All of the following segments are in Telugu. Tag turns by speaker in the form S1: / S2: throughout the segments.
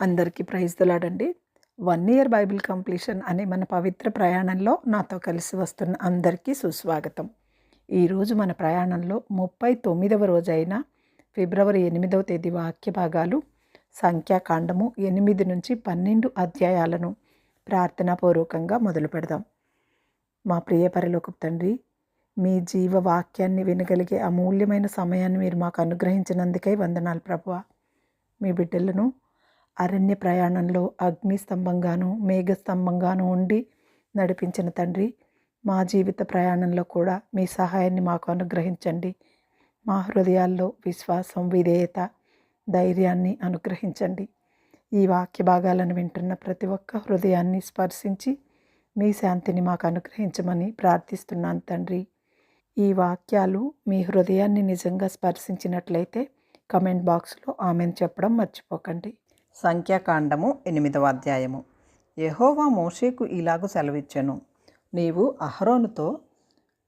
S1: అందరికీ ప్రైజ్ దలాడండి వన్ ఇయర్ బైబిల్ కంప్లీషన్ అనే మన పవిత్ర ప్రయాణంలో నాతో కలిసి వస్తున్న అందరికీ సుస్వాగతం. ఈరోజు మన ప్రయాణంలో ముప్పై తొమ్మిదవ రోజైన ఫిబ్రవరి ఎనిమిదవ తేదీ వాక్య భాగాలు సంఖ్యాకాండము ఎనిమిది నుంచి పన్నెండు అధ్యాయాలను ప్రార్థనాపూర్వకంగా మొదలు పెడదాం. మా ప్రియ పరలోకపు తండ్రి మీ జీవ వాక్యాన్ని వినగలిగే అమూల్యమైన సమయాన్ని మీరు మాకు అనుగ్రహించినందుకై వందనాలు ప్రభువ. మీ బిడ్డలను అరణ్య ప్రయాణంలో అగ్ని స్తంభంగాను మేఘ స్తంభంగాను ఉండి నడిపించిన తండ్రి మా జీవిత ప్రయాణంలో కూడా మీ సహాయాన్ని మాకు అనుగ్రహించండి. మా హృదయాల్లో విశ్వాసం విధేయత ధైర్యాన్ని అనుగ్రహించండి. ఈ వాక్య భాగాలను వింటున్న ప్రతి ఒక్క హృదయాన్ని స్పర్శించి మీ శాంతిని మాకు అనుగ్రహించమని ప్రార్థిస్తున్నాను తండ్రి. ఈ వాక్యాలు మీ హృదయాన్ని నిజంగా స్పర్శించినట్లయితే కమెంట్ బాక్స్లో ఆమెను చెప్పడం మర్చిపోకండి.
S2: సంఖ్యాకాండము ఎనిమిదవ అధ్యాయము. యహోవా మోషేకు ఇలాగు సెలవిచ్చెను. నీవు అహరోనుతో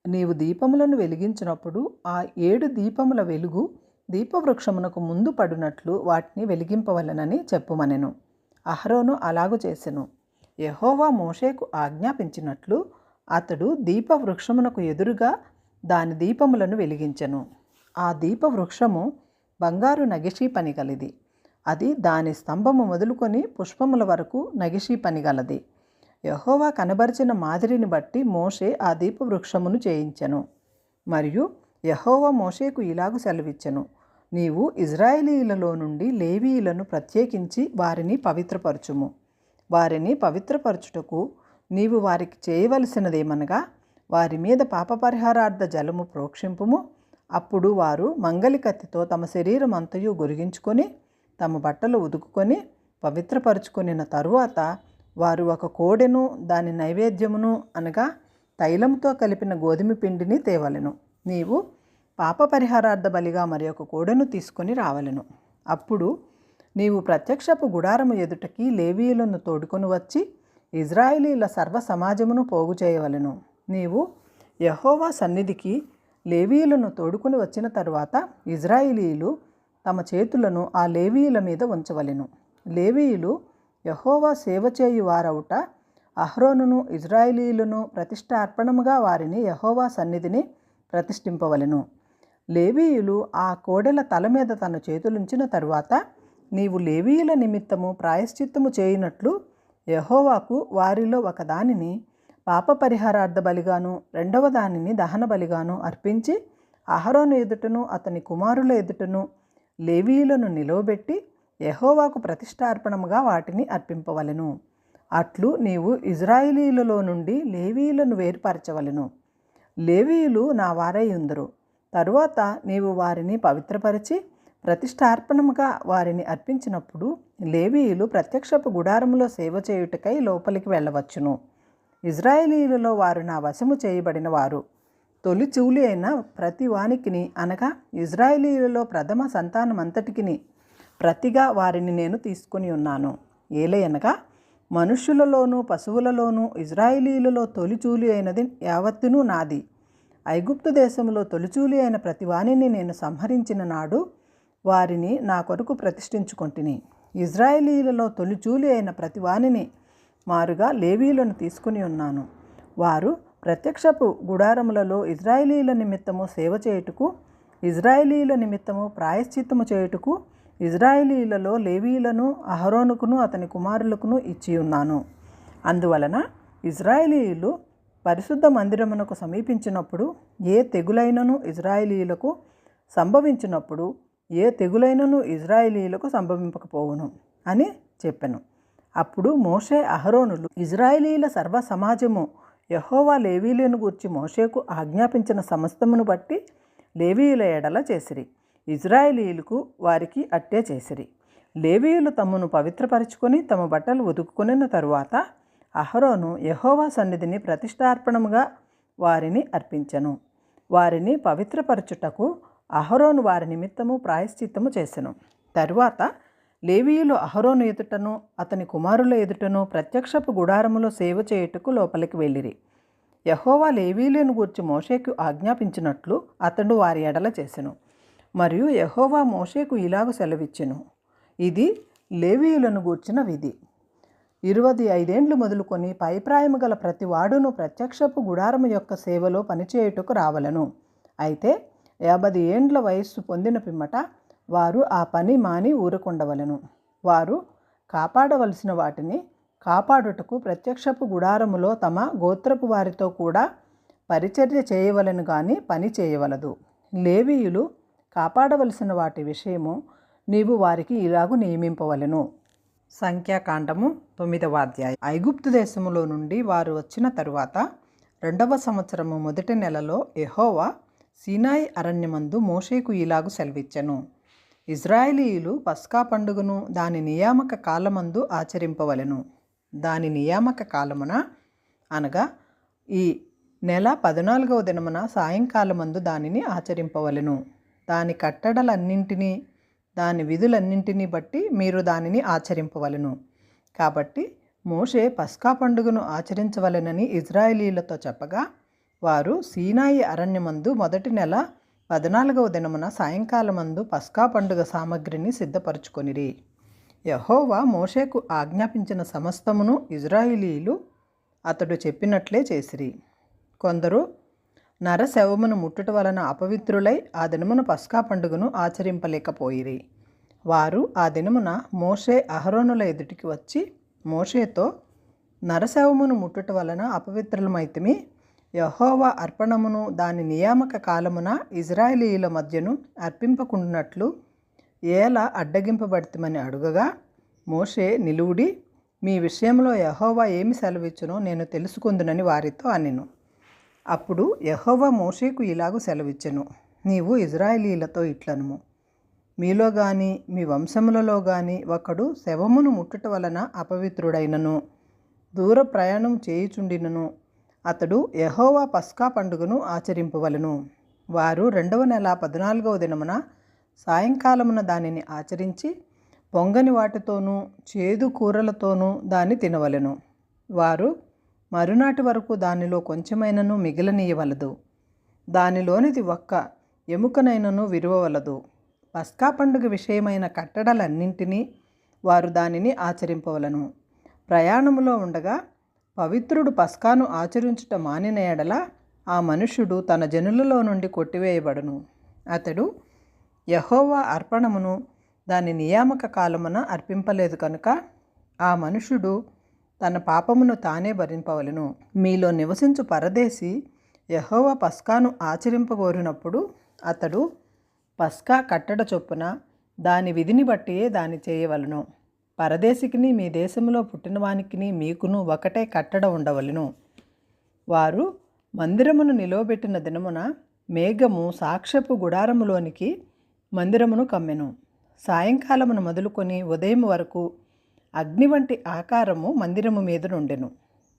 S2: నీవు దీపములను వెలిగించినప్పుడు ఆ ఏడు దీపముల వెలుగు దీపవృక్షమునకు ముందు పడినట్లు వాటిని వెలిగింపవలనని చెప్పుమనెను. అహరోను అలాగు చేసెను. యహోవా మోషేకు ఆజ్ఞాపించినట్లు అతడు దీపవృక్షమునకు ఎదురుగా దాని దీపములను వెలిగించెను. ఆ దీపవృక్షము బంగారు నగిషీ పని గలిది అది దాని స్తంభము మొదలుకొని పుష్పముల వరకు నగిషీ పని గలది యహోవా కనబరిచిన మాదిరిని బట్టి మోషే ఆ దీపవృక్షమును చేయించెను. మరియు యహోవా మోషేకు ఇలాగు సెలవిచ్చెను. నీవు ఇజ్రాయేలీలలో నుండి లేవీయులను ప్రత్యేకించి వారిని పవిత్రపరచుము. వారిని పవిత్రపరచుటకు నీవు వారికి చేయవలసినదేమనగా వారి మీద పాపపరిహారార్థ జలము ప్రోక్షింపుము. అప్పుడు వారు మంగలి కత్తితో తమ శరీరం అంతయు గొరిగించుకొని తమ బట్టలు ఉదుకుకొని పవిత్రపరుచుకొనిన తరువాత వారు ఒక కోడెను దాని నైవేద్యమును అనగా తైలంతో కలిపిన గోధుమ పిండిని తేవలెను. నీవు పాప పరిహారార్థ బలిగా మరి ఒక కోడెను తీసుకొని రావలెను. అప్పుడు నీవు ప్రత్యక్షపు గుడారము ఎదుటకి లేవీయులను తోడుకొని వచ్చి ఇజ్రాయిలీల సర్వ సమాజమును పోగు చేయవలెను. నీవు యహోవా సన్నిధికి లేవీయులను తోడుకొని వచ్చిన తరువాత ఇజ్రాయిలీలు తమ చేతులను ఆ లేవీయుల మీద ఉంచవలెను. లేవీయులు యహోవా సేవ చేయు వారవుట అహ్రోనును ఇజ్రాయిలీలను ప్రతిష్టార్పణముగా వారిని యహోవా సన్నిధిని ప్రతిష్ఠింపవలెను. లేవీయులు ఆ కోడెల తల మీద తన చేతులుంచిన తరువాత నీవు లేవీయుల నిమిత్తము ప్రాయశ్చిత్తము చేయనట్లు యహోవాకు వారిలో ఒక దానిని పాప పరిహారార్థ బలిగాను రెండవ దానిని దహన బలిగాను అర్పించి అహరోను ఎదుటను అతని కుమారుల ఎదుటను లేవీయులను నిలవబెట్టి యహోవాకు ప్రతిష్టార్పణముగా వాటిని అర్పింపవలెను. అట్లు నీవు ఇజ్రాయిలీలలో నుండి లేవీయులను వేరుపరచవలెను. లేవీయులు నా వారై ఉందరు. తరువాత నీవు వారిని పవిత్రపరిచి ప్రతిష్టార్పణముగా వారిని అర్పించినప్పుడు లేవీయులు ప్రత్యక్షపు గుడారములో సేవ చేయుటకై లోపలికి వెళ్ళవచ్చును. ఇజ్రాయేలీలలో వారు నా వశము చేయబడిన వారు. తొలి చెవులి అయిన ప్రతి వానికిని అనగా ఇజ్రాయేలీలలో ప్రథమ సంతానమంతటికిని ప్రతిగా వారిని నేను తీసుకొని ఉన్నాను. ఏలయనగా మనుష్యులలోనూ పశువులలోనూ ఇజ్రాయిలీలలో తొలిచూలి అయినది యావత్తును నాది. ఐగుప్తు దేశంలో తొలిచూలి అయిన ప్రతి వాణిని నేను సంహరించిన నాడు వారిని నా కొరకు ప్రతిష్ఠించుకొంటిని. ఇజ్రాయిలీలలో తొలిచూలి అయిన ప్రతి వాణిని మారుగా లేవీలను తీసుకుని ఉన్నాను. వారు ప్రత్యక్షపు గుడారములలో ఇజ్రాయిలీల నిమిత్తము సేవ చేయుటకు ఇజ్రాయిలీల నిమిత్తము ప్రాయశ్చిత్తము చేయుటకు ఇజ్రాయిలీలలో లేవీలను అహరోనుకును అతని కుమారులకును ఇచ్చి ఉన్నాను. అందువలన ఇజ్రాయిలీలు పరిశుద్ధ మందిరమునకు సమీపించినప్పుడు ఏ తెగులైనను ఇజ్రాయిలీలకు సంభవించినప్పుడు ఏ తెగులైనను ఇజ్రాయిలీలకు సంభవింపకపోవును అని చెప్పాను. అప్పుడు మోషే అహరోనులు ఇజ్రాయిలీల సర్వ సమాజము యహోవా లేవీలను గూర్చి మోషేకు ఆజ్ఞాపించిన సమస్తమును బట్టి లేవీయుల ఎడల చేసిరి. ఇజ్రాయేలీలకు వారికి అట్టే చేసిరి. లేవీయులు తమను పవిత్రపరుచుకొని తమ బట్టలు ఉతుక్కునిన తరువాత అహరోను యహోవా సన్నిధిని ప్రతిష్టార్పణముగా వారిని అర్పించను. వారిని పవిత్రపరచుటకు అహరోను వారి నిమిత్తము ప్రాయశ్చిత్తము చేసెను. తరువాత లేవీయులు అహరోను ఎదుటను అతని కుమారుల ఎదుటను ప్రత్యక్షపు గుడారములో సేవ చేయుటకు లోపలికి వెళ్ళిరి. యహోవా లేవీయులను గూర్చి మోషేకు ఆజ్ఞాపించినట్లు అతడు వారి ఎడల చేసెను. మరియు యహోవా మోషేకు ఇలాగ సెలవిచ్చెను. ఇది లేవీయులను గూర్చిన విధి. ఇరవై ఐదేండ్లు మొదలుకొని పైప్రాయము గల ప్రతి వాడును ప్రత్యక్షపు గుడారము యొక్క సేవలో పనిచేయుటకు రావలను. అయితే యాభై ఏండ్ల వయస్సు పొందిన పిమ్మట వారు ఆ పని మాని ఊరకుండవలను. వారు కాపాడవలసిన వాటిని కాపాడుటకు ప్రత్యక్షపు గుడారములో తమ గోత్రపు వారితో కూడా పరిచర్య చేయవలను కానీ పని చేయవలదు. లేవీయులు కాపాడవలసిన వాటి విషయము నీవు వారికి ఇలాగు నియమింపవలెను. సంఖ్యాకాండము తొమ్మిదవ అధ్యాయం. ఐగుప్తు దేశములో నుండి వారు వచ్చిన తరువాత రెండవ సంవత్సరము మొదటి నెలలో ఎహోవా సీనాయి అరణ్యమందు మోషేకు ఇలాగు సెలవిచ్చెను. ఇజ్రాయేలీయులు పస్కా పండుగను దాని నియామక కాలమందు ఆచరింపవలెను. దాని నియామక కాలమున అనగా ఈ నెల పద్నాలుగవ దినమున సాయంకాలమందు దానిని ఆచరింపవలెను. దాని కట్టడలన్నింటినీ దాని విధులన్నింటినీ బట్టి మీరు దానిని ఆచరింపవలెను. కాబట్టి మోషే పస్కా పండుగను ఆచరించవలెనని ఇజ్రాయేలీలతో చెప్పగా వారు సీనాయి అరణ్యమందు మొదటి నెల పద్నాలుగవ దినమున సాయంకాలమందు పస్కా పండుగ సామగ్రిని సిద్ధపరచుకొనిరి. యహోవా మోషేకు ఆజ్ఞాపించిన సమస్తమును ఇజ్రాయిలీలు అతడు చెప్పినట్లే చేసిరి. కొందరు నరశవమును ముట్టుట వలన అపవిత్రులై ఆ దినమున పస్కా పండుగను ఆచరింపలేకపోయిరి. వారు ఆ దినమున మోషే అహరోనుల ఎదుటికి వచ్చి మోషేతో నరశవమును ముట్టుట వలన అపవిత్రులమైతిమి యహోవా అర్పణమును దాని నియామక కాలమున ఇజ్రాయిలీల మధ్యను అర్పింపకుండునట్లు ఏలా అడ్డగింపబడుతుమని అడుగగా మోషే నిలువుడి మీ విషయంలో యహోవా ఏమి సెలవిచ్చునో నేను తెలుసుకుందునని వారితో అనెను. అప్పుడు యహోవా మోషేకు ఇలాగూ సెలవిచ్చెను. నీవు ఇజ్రాయేలీలతో ఇట్లనుము. మీలో గాని మీ వంశములలో గాని ఒకడు శవమును ముట్టుట వలన అపవిత్రుడైనను. దూర ప్రయాణం చేయుచుండినను. అతడు యహోవా పస్కా పండుగను ఆచరింపవలను. వారు రెండవ నెల పద్నాలుగవ దినమున సాయంకాలమున దానిని ఆచరించి పొంగని వాటితోనూ చేదు కూరలతోనూ దాన్ని తినవలెను. వారు మరునాటి వరకు దానిలో కొంచెమైనను మిగిలనీయవలదు. దానిలోనిది ఒక్క ఎముకనైనను విరువవలదు. పస్కా పండుగ విషయమైన కట్టడలన్నింటినీ వారు దానిని ఆచరింపవలను. ప్రయాణములో ఉండగా పవిత్రుడు పస్కాను ఆచరించుట మానిన ఎడల ఆ మనుష్యుడు తన జనులలో నుండి కొట్టివేయబడును. అతడు యహోవా అర్పణమును దాని నియామక కాలమున అర్పింపలేదు కనుక ఆ మనుషుడు తన పాపమును తానే భరింపవలను. మీలో నివసించు పరదేశి యహోవా పస్కాను ఆచరింపగోరినప్పుడు అతడు పస్కా కట్టడ చొప్పున దాని విధిని బట్టియే దాన్ని చేయవలను. పరదేశికిని మీ దేశంలో పుట్టినవానికిని మీకును ఒకటే కట్టడ ఉండవలను. వారు మందిరమును నిలవబెట్టిన దినమున మేఘము సాక్షపు గుడారములోనికి మందిరమును కమ్మెను. సాయంకాలమును మొదలుకొని ఉదయం వరకు అగ్ని వంటి ఆకారము మందిరము మీద నుండెను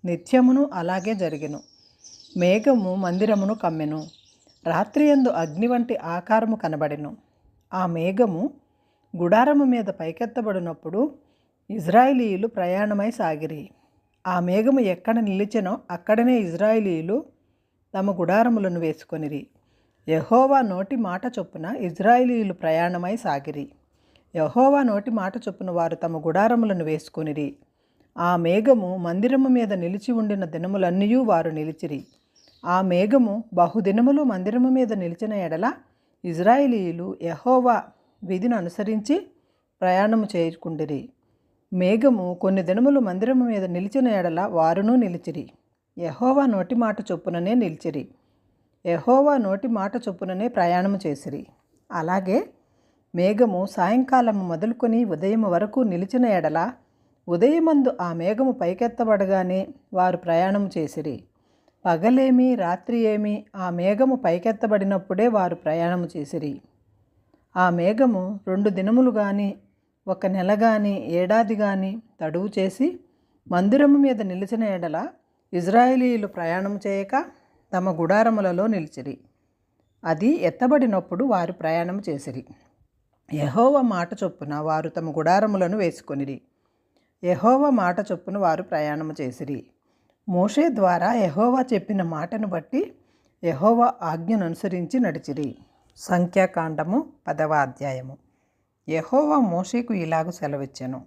S2: నిత్యమును అలాగే జరిగెను. మేఘము మందిరమును కమ్మెను. రాత్రియందు అగ్ని వంటి ఆకారము కనబడెను. ఆ మేఘము గుడారము మీద పైకెత్తబడినప్పుడు ఇజ్రాయిలీయులు ప్రయాణమై సాగిరి. ఆ మేఘము ఎక్కడ నిలిచెనో అక్కడనే ఇజ్రాయిలీలు తమ గుడారములను వేసుకొనిరి. యహోవా నోటి మాట చొప్పున ఇజ్రాయిలీయులు ప్రయాణమై సాగిరి. యహోవా నోటి మాట చొప్పున వారు తమ గుడారములను వేసుకొనిరి. ఆ మేఘము మందిరము మీద నిలిచి ఉండిన దినములన్నీ వారు నిలిచిరి. ఆ మేఘము బహుదినములు మందిరము మీద నిలిచిన ఎడల ఇజ్రాయిలీలు యహోవా విధిని అనుసరించి ప్రయాణము చేయకుండిరి మేఘము కొన్ని దినములు మందిరము మీద నిలిచిన ఎడల వారును నిలిచిరి. యహోవా నోటి మాట చొప్పుననే నిలిచిరి. యహోవా నోటి మాట చొప్పుననే ప్రయాణము చేసిరి. అలాగే మేఘము సాయంకాలము మొదలుకొని ఉదయం వరకు నిలిచిన ఎడల ఉదయమందు ఆ మేఘము పైకెత్తబడగానే వారు ప్రయాణము చేసిరి. పగలేమి రాత్రి ఏమి ఆ మేఘము పైకెత్తబడినప్పుడే వారు ప్రయాణము చేసిరి. ఆ మేఘము రెండు దినములు కానీ ఒక నెల కానీ ఏడాది కానీ తడువు చేసి మందిరము మీద నిలిచిన ఎడల ఇజ్రాయేలీలు ప్రయాణం చేయక తమ గుడారములలో నిలిచిరి. అది ఎత్తబడినప్పుడు వారు ప్రయాణం చేసిరి. యహోవ మాట చొప్పున వారు తమ గుడారములను వేసుకొనిరి. యహోవ మాట చొప్పున వారు ప్రయాణము చేసిరి. మోషే ద్వారా యహోవా చెప్పిన మాటను బట్టి యహోవా ఆజ్ఞను అనుసరించి నడిచిరి. సంఖ్యాకాండము పదవ అధ్యాయము. యహోవా మోషేకు ఇలాగు సెలవిచ్చెను.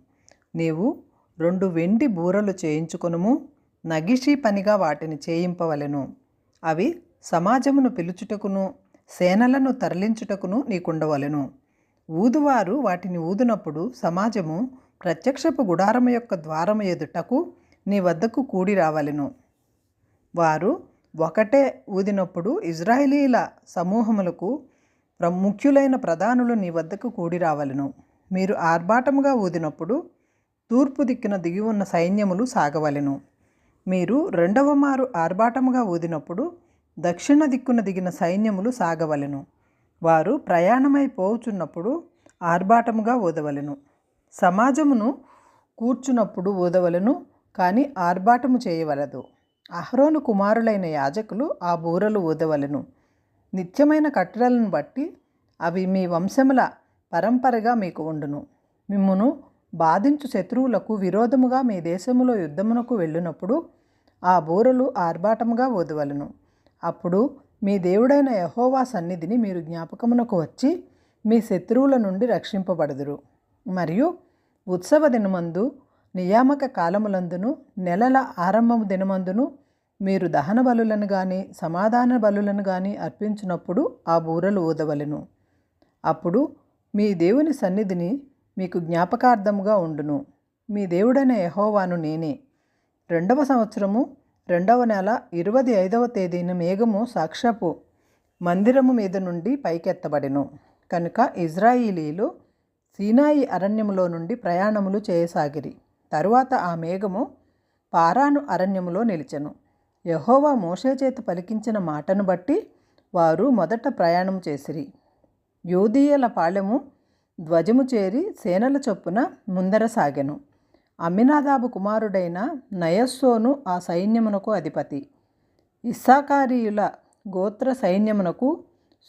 S2: నీవు రెండు వెండి బూరలు చేయించుకొనుము నగిషీ పనిగా వాటిని చేయింపవలెను. అవి సమాజమును పిలుచుటకును సేనలను తరలించుటకును నీకుండవలెను. ఊదువారు వాటిని ఊదినప్పుడు సమాజము ప్రత్యక్షపు గుడారము యొక్క ద్వారము ఎదుటకు నీ వద్దకు కూడి రావలెను. వారు ఒకటే ఊదినప్పుడు ఇజ్రాయేలీల సమూహములకు ముఖ్యులైన ప్రధానులు నీ వద్దకు కూడి రావలను. మీరు ఆర్భాటముగా ఊదినప్పుడు తూర్పు దిక్కున దిగి ఉన్న సైన్యములు సాగవలెను. మీరు రెండవ మారు ఆర్భాటముగా ఊదినప్పుడు దక్షిణ దిక్కున దిగిన సైన్యములు సాగవలెను. వారు ప్రయాణమై పోవుచున్నప్పుడు ఆర్భాటముగా ఊదవలెను. సమాజమును కూర్చున్నప్పుడు ఊదవలెను కానీ ఆర్భాటము చేయవలదు. అహరోను కుమారులైన యాజకులు ఆ బూరలు ఊదవలెను. నిత్యమైన కట్టడలను బట్టి అవి మీ వంశముల పరంపరగా మీకు ఉండును. మిమ్మును బాధించు శత్రువులకు విరోధముగా మీ దేశములో యుద్ధమునకు వెళ్ళినప్పుడు ఆ బూరలు ఆర్భాటముగా ఊదవలెను అప్పుడు మీ దేవుడైన యహోవా సన్నిధిని మీరు జ్ఞాపకమునకు వచ్చి మీ శత్రువుల నుండి రక్షింపబడదురు. మరియు ఉత్సవ దినమందు నియామక కాలములందును నెలల ఆరంభము దినమందును మీరు దహన బలులను గాని సమాధాన బలులను గాని అర్పించినప్పుడు ఆ బూరలు ఊదవలెను. అప్పుడు మీ దేవుని సన్నిధిని మీకు జ్ఞాపకార్థముగా ఉండును. మీ దేవుడైన యహోవాను నేనే. రెండవ సంవత్సరము రెండవ నెల ఇరవై ఐదవ తేదీన మేఘము సాక్షాపు మందిరము మీద నుండి పైకెత్తబడెను. కనుక ఇజ్రాయిలీలు సీనాయి అరణ్యములో నుండి ప్రయాణములు చేయసాగిరి. తరువాత ఆ మేఘము పారాను అరణ్యములో నిలిచెను. యహోవా మోషే చేత పలికించిన మాటను బట్టి వారు మొదట ప్రయాణం చేసిరి. యూదీయుల పాళెము ధ్వజము చేరి సేనల చొప్పున ముందర సాగెను. అమ్మినాదాబు కుమారుడైన నయస్సోను ఆ సైన్యమునకు అధిపతి. ఇస్సాకారీయుల గోత్ర సైన్యమునకు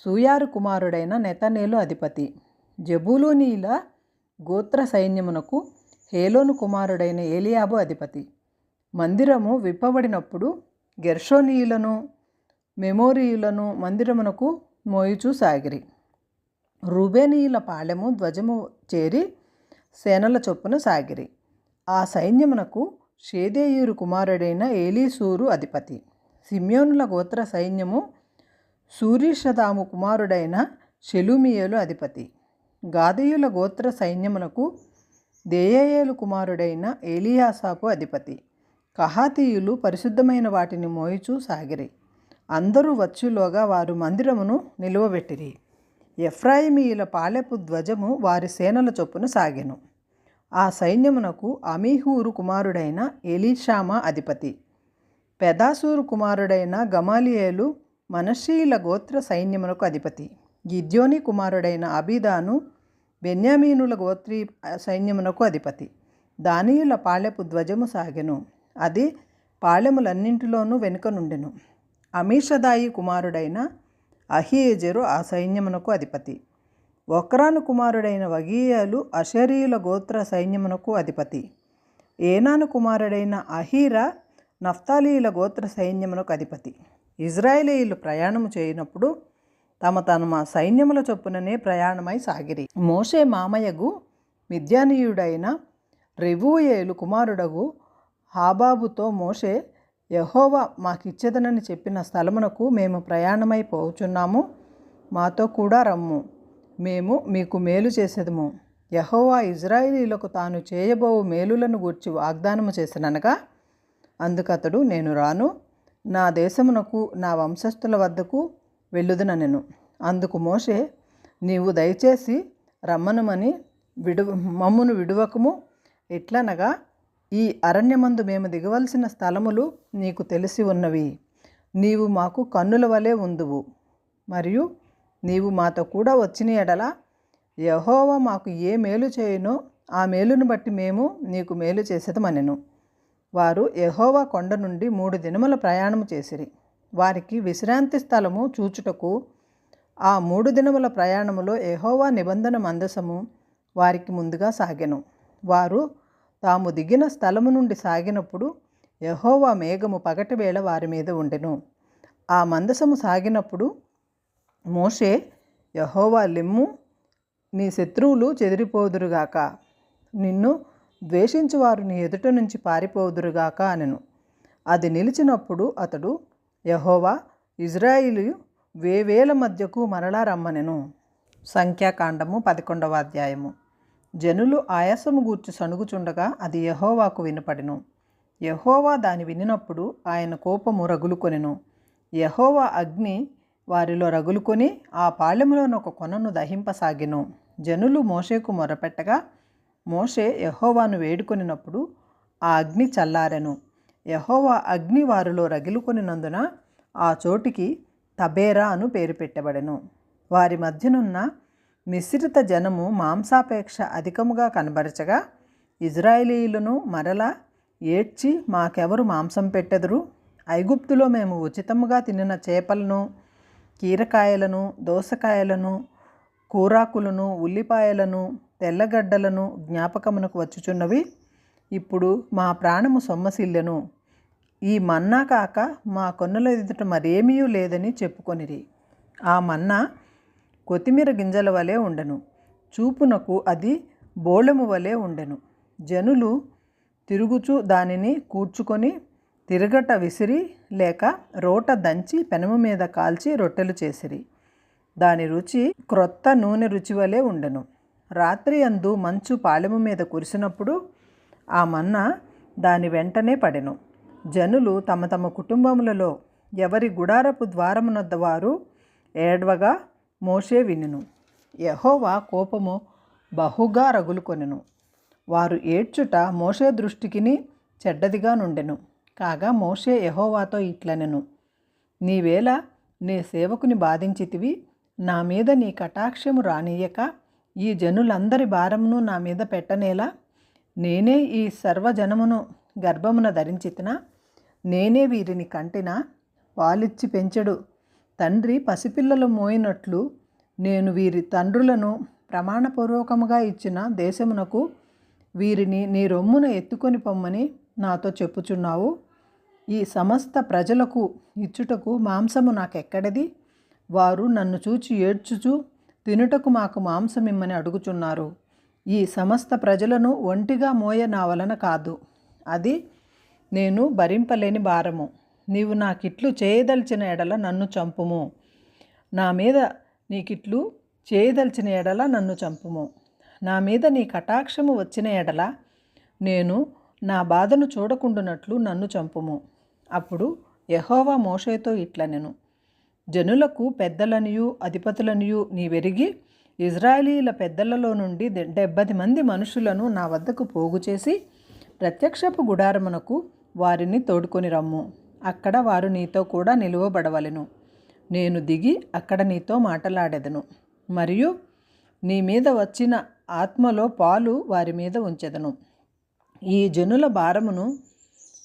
S2: సూయారు కుమారుడైన నెతనేలు అధిపతి. జబూలూనీల గోత్ర సైన్యమునకు హేలోను కుమారుడైన ఏలియాబు అధిపతి. మందిరము విప్పబడినప్పుడు గెర్షోనీయులను మెమోరీయులను మందిరమునకు మోయిచూ సాగిరి. రూబేనీయుల పాళెము ధ్వజము చేరి సేనల చొప్పున సాగిరి. ఆ సైన్యమునకు షేదేయూరు కుమారుడైన ఏలీసూరు అధిపతి. సిమ్యోనుల గోత్ర సైన్యము సూర్యషదాము కుమారుడైన షెలుమియేలు అధిపతి. గాదీయుల గోత్ర సైన్యమునకు దేయేయులు కుమారుడైన ఏలియాసాపు అధిపతి. కహాతీయులు పరిశుద్ధమైన వాటిని మోయిచూ సాగిరి. అందరూ వచ్చులోగా వారు మందిరమును నిలువబెట్టిరి. ఎఫ్రాయిమీయుల పాలెపు ధ్వజము వారి సేనల చొప్పున సాగెను. ఆ సైన్యమునకు అమీహూరు కుమారుడైన ఎలీషామా అధిపతి. పెదాసూరు కుమారుడైన గమాలియేలు మనషీల గోత్ర సైన్యమునకు అధిపతి. గిద్యోని కుమారుడైన అబీదాను బెన్యామీనుల గోత్రీ సైన్యమునకు అధిపతి. దానియుల పాలెపు ధ్వజము సాగెను. అది పాళెములన్నింటిలోనూ వెనుక నుండెను అమీషదాయి కుమారుడైన అహియేజరు ఆ సైన్యమునకు అధిపతి. ఒక్రాను కుమారుడైన వగీయాలు అషరీయుల గోత్ర సైన్యమునకు అధిపతి. ఏనాను కుమారుడైన అహీరా నఫ్తాలీయుల గోత్ర సైన్యమునకు అధిపతి. ఇజ్రాయేలీయులు ప్రయాణము చేయనప్పుడు తమ తమ సైన్యముల చొప్పుననే ప్రయాణమై సాగిరి. మోషే మామయ్యగు మిద్యానీయుడైన రెవూయేలు కుమారుడగు హాబాబుతో మోషే యహోవా మాకిచ్చేదనని చెప్పిన స్థలమునకు మేము ప్రయాణమై పోచున్నాము. మాతో కూడా రమ్ము. మేము మీకు మేలు చేసేదము. యహోవా ఇజ్రాయిలీలకు తాను చేయబోవు మేలులను గూర్చి వాగ్దానము చేసిననగా అందుకతడు నేను రాను. నా దేశమునకు నా వంశస్థుల వద్దకు వెళ్ళుదుననెను అందుకు మోషే నీవు దయచేసి రమ్మనుమని విడు మమ్మును విడువకము. ఎట్లనగా ఈ అరణ్యమందు మేము దిగవలసిన స్థలములు నీకు తెలిసి ఉన్నవి. నీవు మాకు కన్నుల వలె ఉందువు. మరియు నీవు మాతో కూడా వచ్చిన ఎడల యహోవా మాకు ఏ మేలు చేయనో ఆ మేలును బట్టి మేము నీకు మేలు చేసేదమనెను. వారు యహోవా కొండ నుండి మూడు దినముల ప్రయాణము చేసిరి. వారికి విశ్రాంతి స్థలము చూచుటకు ఆ మూడు దినముల ప్రయాణములో యహోవా నిబంధన మందసము వారికి ముందుగా సాగెను. వారు తాము దిగిన స్థలము నుండి సాగినప్పుడు యహోవా మేఘము పగటివేళ వారి మీద ఉండెను. ఆ మందసము సాగినప్పుడు మోషే యహోవా లిమ్ము నీ శత్రువులు చెదిరిపోదురుగాక. నిన్ను ద్వేషించువారు నీ ఎదుట నుంచి పారిపోదురుగాక అనెను. అది నిలిచినప్పుడు అతడు యహోవా ఇజ్రాయిలు వేవేల మధ్యకు మరలా రమ్మనెను. సంఖ్యాకాండము పదకొండవ అధ్యాయము. జనులు ఆయాసము గూర్చి సణుగుచుండగా అది యహోవాకు వినపడెను. యహోవా దాని వినినప్పుడు ఆయన కోపము రగులుకొనెను. యహోవా అగ్ని వారిలో రగులుకొని ఆ పాళెములోని ఒక కొనను దహింపసాగెను. జనులు మోషేకు మొరపెట్టగా మోషే యహోవాను వేడుకొనినప్పుడు ఆ అగ్ని చల్లారెను. యహోవా అగ్ని వారిలో రగిలుకొనినందున ఆ చోటికి తబేరా అను పేరు పెట్టబడెను. వారి మధ్యనున్న మిశ్రిత జనము మాంసాపేక్ష అధికముగా కనబరచగా ఇజ్రాయేలీలను మరల ఏడ్చి మాకెవరు మాంసం పెట్టెదరు? ఐగుప్తులో మేము ఉచితముగా తినిన చేపలను కీరకాయలను దోసకాయలను కూరాకులను ఉల్లిపాయలను తెల్లగడ్డలను జ్ఞాపకమునకు వచ్చుచున్నవి. ఇప్పుడు మా ప్రాణము సొమ్మసిల్లెను. ఈ మన్నా కాక మా కొన్నుల ఎదుట మరేమీ లేదని చెప్పుకొనిరి. ఆ మన్నా కొత్తిమీర గింజల వలె ఉండెను. చూపునకు అది బోళము వలె ఉండెను. జనులు తిరుగుచు దానిని కూర్చుకొని తిరగట విసిరి లేక రోట దంచి పెనము మీద కాల్చి రొట్టెలు చేసిరి. దాని రుచి క్రొత్త నూనె రుచి వలె ఉండెను. రాత్రి అందు మంచు పాలెము మీద కురిసినప్పుడు ఆ మన్న దాని వెంటనే పడెను. జనులు తమ తమ కుటుంబములలో ఎవరి గుడారపు ద్వారమునొద్ద వారు ఏడ్వగా మోషే వినును. యహోవా కోపము బహుగా రగులుకొనెను. వారు ఏడ్చుట మోషే దృష్టికిని చెడ్డదిగా నుండెను. కాగా మోషే యహోవాతో ఇట్లనెను. నీవేళ నీ సేవకుని బాధించితివి నా మీద నీ కటాక్షము రానియక ఈ జనులందరి భారమును నా మీద పెట్టనేలా? నేనే ఈ సర్వజనమును గర్భమున ధరించితినా? నేనే వీరిని కంటినా? పాలిచ్చి పెంచెడు. తండ్రి పసిపిల్లలు మోయినట్లు నేను వీరి తండ్రులను ప్రమాణపూర్వకముగా ఇచ్చిన దేశమునకు వీరిని నీ రొమ్మున ఎత్తుకొని పొమ్మని నాతో చెప్పుచున్నావు. ఈ సమస్త ప్రజలకు ఇచ్చుటకు మాంసము నాకెక్కడిది? వారు నన్ను చూచి ఏడ్చుచు తినుటకు మాకు మాంసం ఇమ్మని అడుగుచున్నారు. ఈ సమస్త ప్రజలను ఒంటిగా మోయ నా వలన కాదు. అది నేను భరింపలేని భారము. నీవు నాకిట్లు చేయదలిచిన ఎడల నన్ను చంపుము. నా మీద నీకిట్లు చేయదలిచిన ఎడల నన్ను చంపుము. నా మీద నీ కటాక్షము వచ్చిన ఎడల నేను నా బాధను చూడకుండునట్లు నన్ను చంపుము. అప్పుడు యహోవా మోషేతో ఇట్లనెను. జనులకు పెద్దలనియు అధిపతులనియు నీవెరిగి ఇజ్రాయేలీల పెద్దలలో నుండి డెబ్బది మంది మనుషులను నా వద్దకు పోగు చేసి ప్రత్యక్షపు గుడారమునకు వారిని తోడుకొని రమ్ము. అక్కడ వారు నీతో కూడా నిలువబడవలెను. నేను దిగి అక్కడ నీతో మాటలాడెదను. మరియు నీ మీద వచ్చిన ఆత్మలో పాలు వారి మీద ఉంచెదను. ఈ జనుల భారమును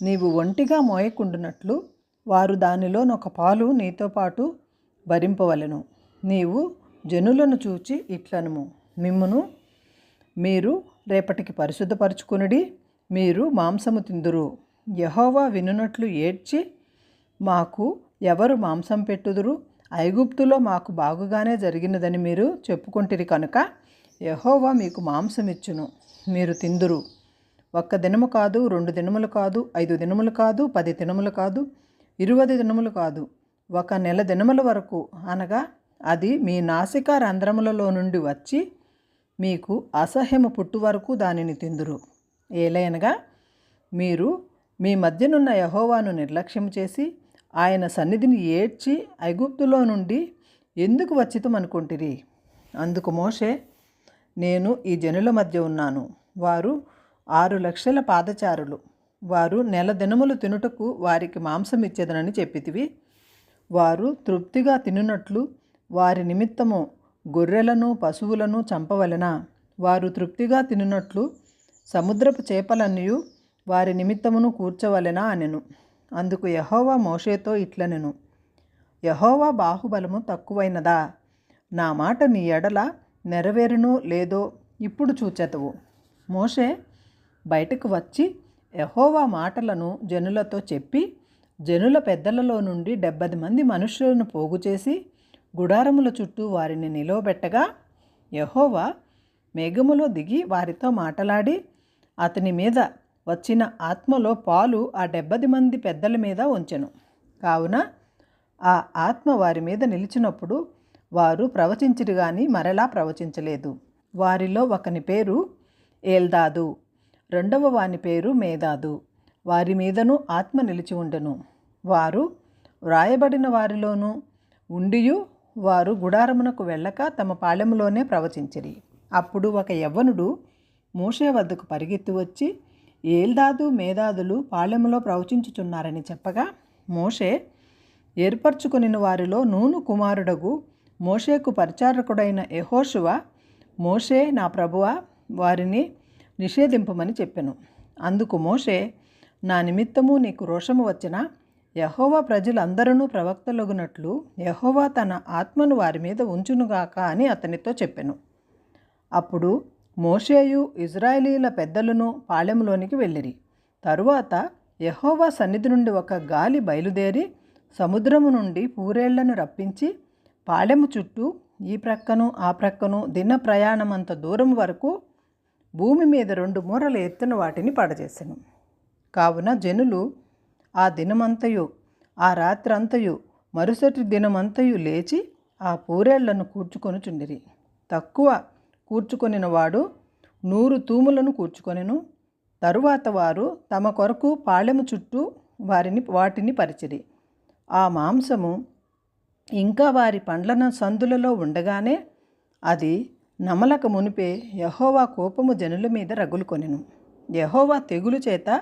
S2: నీవు ఒంటిగా మోయకుండునట్లు వారు దానిలోనొక పాలు నీతో పాటు భరింపవలెను. నీవు జనులను చూచి ఇట్లనుము. మిమ్మును మీరు రేపటికి పరిశుద్ధపరచుకునుడి. మీరు మాంసము తిందురు. యహోవా వినునట్లు ఏడ్చి మాకు ఎవరు మాంసం పెట్టుదురు? ఐగుప్తులో మాకు బాగుగానే జరిగినదని మీరు చెప్పుకుంటిరి కనుక యహోవా మీకు మాంసం ఇచ్చును మీరు తిందురు. ఒక్క దినము కాదు రెండు దినములు కాదు ఐదు దినములు కాదు పది దినములు కాదు ఇరవై దినములు కాదు. ఒక నెల దినముల వరకు అనగా అది మీ నాసికా రంధ్రములలో నుండి వచ్చి మీకు అసహ్యము పుట్టు వరకు దానిని తిందురు. ఏలైనగా మీరు మీ మధ్యనున్న యహోవాను నిర్లక్ష్యం చేసి ఆయన సన్నిధిని ఏడ్చి ఐగుప్తులో నుండి ఎందుకు వచ్చితం వచ్చితమనుకుంటిరి అందుకు మోషే నేను ఈ జనుల మధ్య ఉన్నాను. వారు ఆరు లక్షల పాదచారులు. వారు నెల దినములు తినుటకు వారికి మాంసం ఇచ్చేదనని చెప్పితివి. వారు తృప్తిగా తినున్నట్లు వారి నిమిత్తము గొర్రెలను పశువులను చంపవలన? వారు తృప్తిగా తినున్నట్లు సముద్రపు చేపలన్నీ వారి నిమిత్తమును కూర్చవలెనా అనెను. అందుకు యహోవా మోషేతో ఇట్లనెను. యహోవా బాహుబలము తక్కువైనదా? నా మాట నీ ఎడల నెరవేరును లేదో ఇప్పుడు చూచెతవు మోషే బయటకు వచ్చి యహోవా మాటలను జనులతో చెప్పి జనుల పెద్దలలో నుండి డెబ్బది మంది మనుషులను పోగు చేసి గుడారముల చుట్టూ వారిని నిలవబెట్టగా యహోవా మేఘములో దిగి వారితో మాటలాడి అతని మీద వచ్చిన ఆత్మలో పాలు ఆ డెబ్బది మంది పెద్దల మీద ఉంచెను. కావున ఆ ఆత్మ వారి మీద నిలిచినప్పుడు వారు ప్రవచించిరు కానీ మరలా ప్రవచించలేదు. వారిలో ఒకని పేరు ఏల్దాదు రెండవ వాని పేరు మేదాదు. వారి మీదను ఆత్మ నిలిచి ఉండెను. వారు వ్రాయబడిన వారిలోనూ ఉండియు వారు గుడారమునకు వెళ్ళక తమ పాళెములోనే ప్రవచించిరి. అప్పుడు ఒక యవ్వనుడు మోషే వద్దకు పరిగెత్తి వచ్చి ఏల్దాదు మేధాదులు పాలెములో ప్రవచించుచున్నారని చెప్పగా మోషే ఏర్పరచుకొనిన వారిలో నూను కుమారుడగు మోషేకు పరిచారకుడైన యహోషువ మోషే నా ప్రభువ వారిని నిషేధింపమని చెప్పెను. అందుకు మోషే నా నిమిత్తము నీకు రోషము వచ్చిన యహోవా ప్రజలందరూ ప్రవక్తలగునట్లు యహోవా తన ఆత్మను వారి మీద ఉంచునుగాక అని అతనితో చెప్పెను. అప్పుడు మోషేయు ఇజ్రాయేలీల పెద్దలను పాళెంలోనికి వెళ్ళిరి. తరువాత యహోవా సన్నిధి నుండి ఒక గాలి బయలుదేరి సముద్రము నుండి పూరేళ్ళను రప్పించి పాళెము చుట్టూ ఈ ప్రక్కను ఆ ప్రక్కను దిన ప్రయాణమంత దూరం వరకు భూమి మీద రెండు మూరల ఎత్తున వాటిని పడజేసెను. కావున జనులు ఆ దినమంతయు ఆ రాత్రంతయు మరుసటి దినమంతయు లేచి ఆ పూరేళ్ళను కూర్చుకొనుచుండిరి. తక్కువ కూర్చుకొనిన వాడు నూరు తూములను కూర్చుకొనెను. తరువాత వారు తమ కొరకు పాళెము చుట్టూ వారిని వాటిని పరిచిరి. ఆ మాంసము ఇంకా వారి పండ్లన సందులలో ఉండగానే అది నమలక మునిపే యహోవా కోపము జనుల మీద రగులుకొనెను. యహోవా తెగులు చేత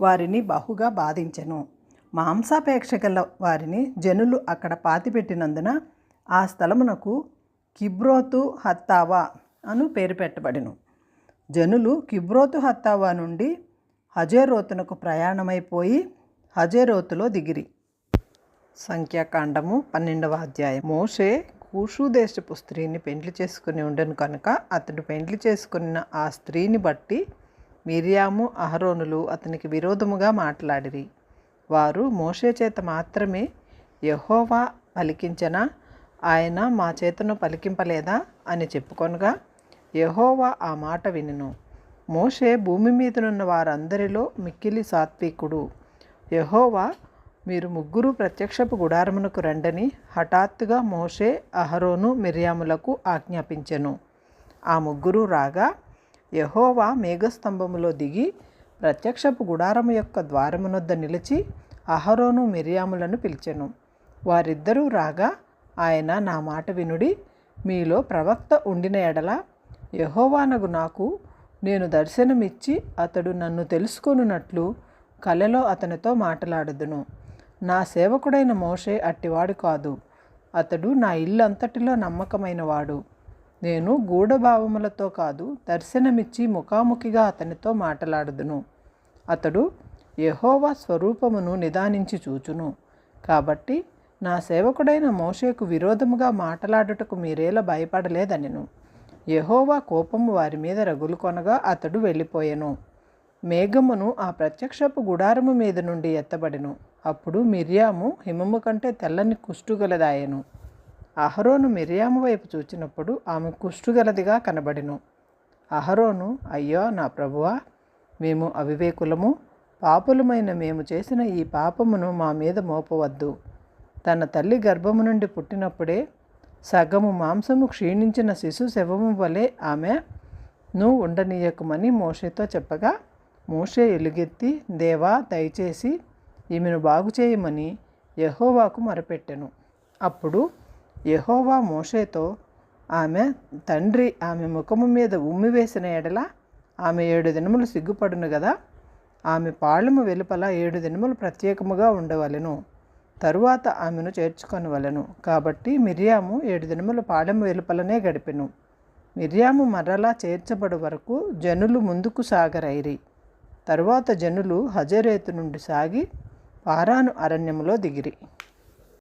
S2: వారిని బహుగా బాధించెను. మాంసాపేక్ష గల వారిని జనులు అక్కడ పాతిపెట్టినందున ఆ స్థలమునకు కిబ్రోతు హత్తావా అను పేరు పెట్టబడెను. జనులు కిబ్రోతు హత్తావా నుండి హజేరోతునకు ప్రయాణమైపోయి హజేరోతులో దిగిరి. సంఖ్యాకాండము పన్నెండవ అధ్యాయం. మోషే కూషు దేశపు స్త్రీని పెండ్లి చేసుకుని ఉండను కనుక అతడు పెండ్లి చేసుకున్న ఆ స్త్రీని బట్టి మిరియాము అహరోనులు అతనికి విరోధముగా మాట్లాడిరి. వారు మోషే చేత మాత్రమే యహోవా పలికించన? ఆయన మా చేతను పలికింపలేదా? అని చెప్పుకొనగా యహోవా ఆ మాట వినెను. మోషే భూమి మీదనున్న వారందరిలో మిక్కిలి సాత్వికుడు. యహోవా మీరు ముగ్గురు ప్రత్యక్షపు గుడారమునకు రండని హఠాత్తుగా మోషే అహరోను మిర్యాములకు ఆజ్ఞాపించెను. ఆ ముగ్గురు రాగా యహోవా మేఘస్తంభములో దిగి ప్రత్యక్షపు గుడారము యొక్క ద్వారమునొద్ద నిలిచి అహరోను మిర్యాములను పిలిచెను. వారిద్దరూ రాగా ఆయన నా మాట వినుడి మీలో ప్రవక్త ఉండిన ఎడల యహోవానగు నాకు నేను దర్శనమిచ్చి అతడు నన్ను తెలుసుకొనున్నట్లు కలలో అతనితో మాట్లాడదును. నా సేవకుడైన మోషే అట్టివాడు కాదు. అతడు నా ఇల్లు అంతటిలో నమ్మకమైన నేను గూఢభావములతో కాదు దర్శనమిచ్చి ముఖాముఖిగా అతనితో మాట్లాడుదును. అతడు యహోవా స్వరూపమును నిదానించి చూచును. కాబట్టి నా సేవకుడైన మోషేకు విరోధముగా మాట్లాడుటకు మీరేలా భయపడలేదనెను. యహోవా కోపము వారి మీద రగులు కొనగా అతడు వెళ్ళిపోయెను. మేఘమును ఆ ప్రత్యక్షపు గుడారము మీద నుండి ఎత్తబడెను. అప్పుడు మిర్యాము హిమము కంటే తెల్లని కుష్టుగలదాయెను అహరోను మిర్యాము వైపు చూచినప్పుడు ఆమె కుష్టుగలదిగా కనబడెను. అహరోను అయ్యో నా ప్రభువా మేము అవివేకులము. పాపులమైన మేము చేసిన ఈ పాపమును మా మీద మోపవద్దు. తన తల్లి గర్భము నుండి పుట్టినప్పుడే సగము మాంసము క్షీణించిన శిశు శవము వలె ఆమె నువ్వు ఉండనీయకమని మోషేతో చెప్పగా మోషే ఎలుగెత్తి దేవా దయచేసి ఈమెను బాగు చేయమని యహోవాకు మొరపెట్టెను. అప్పుడు యహోవా మోషేతో ఆమె తండ్రి ఆమె ముఖము మీద ఉమ్మి వేసిన ఎడల ఆమె ఏడు దినములు సిగ్గుపడును కదా ఆమె పాళెము వెలుపల ఏడు దినములు ప్రత్యేకముగా ఉండవలెను. తరువాత ఆమెను చేర్చుకొనవలెను. కాబట్టి మిరియాము ఏడు దినములు పాళెము వెలుపలనే గడిపెను. మిరియాము మరలా చేర్చబడు వరకు జనులు ముందుకు సాగరైరి. తరువాత జనులు హజరేతు నుండి సాగి పారాను అరణ్యములో దిగిరి.